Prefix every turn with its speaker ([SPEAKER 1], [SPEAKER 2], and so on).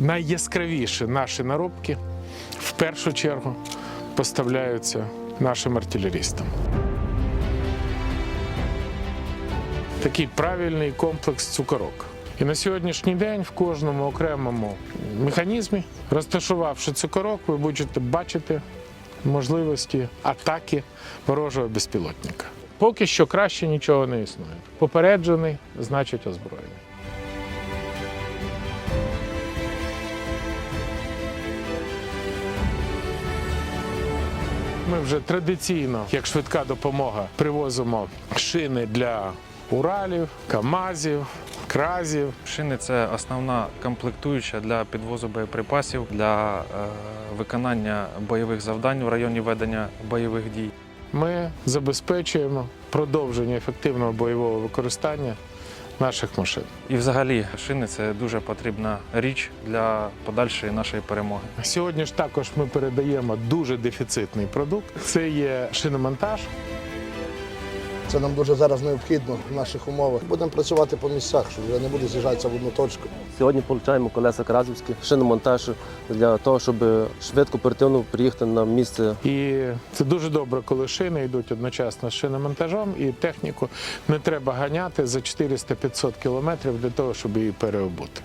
[SPEAKER 1] Найяскравіші наші наробки в першу чергу поставляються нашим артилерістам. Такий правильний комплекс цукорок. І на сьогоднішній день в кожному окремому механізмі, розташувавши цукорок, ви будете бачити можливості атаки ворожого безпілотника. Поки що краще нічого не існує. Попереджений значить озброєний. Ми вже традиційно, як швидка допомога, привозимо шини для Уралів, Камазів, Кразів.
[SPEAKER 2] Шини це основна комплектуюча для підвозу боєприпасів для е, виконання бойових завдань в районі ведення бойових дій.
[SPEAKER 1] Ми забезпечуємо продовження ефективного бойового використання наших машин.
[SPEAKER 2] І взагалі шини це дуже потрібна річ для подальшої нашої перемоги.
[SPEAKER 1] Сьогодні ж також ми передаємо дуже дефіцитний продукт. Це є шиномонтаж.
[SPEAKER 3] Це нам дуже зараз необхідно в наших умовах. Будемо працювати по місцях, щоб вже не буде з'їжджатися в одну точку.
[SPEAKER 4] Сьогодні получаємо колеса Кразівські, шиномонтаж для того, щоб швидко оперативно приїхати на місце
[SPEAKER 1] І це дуже добре, коли шини йдуть одночасно з шиномонтажом, і техніку не треба ганяти за 400-500 кілометрів для того, щоб її переобути.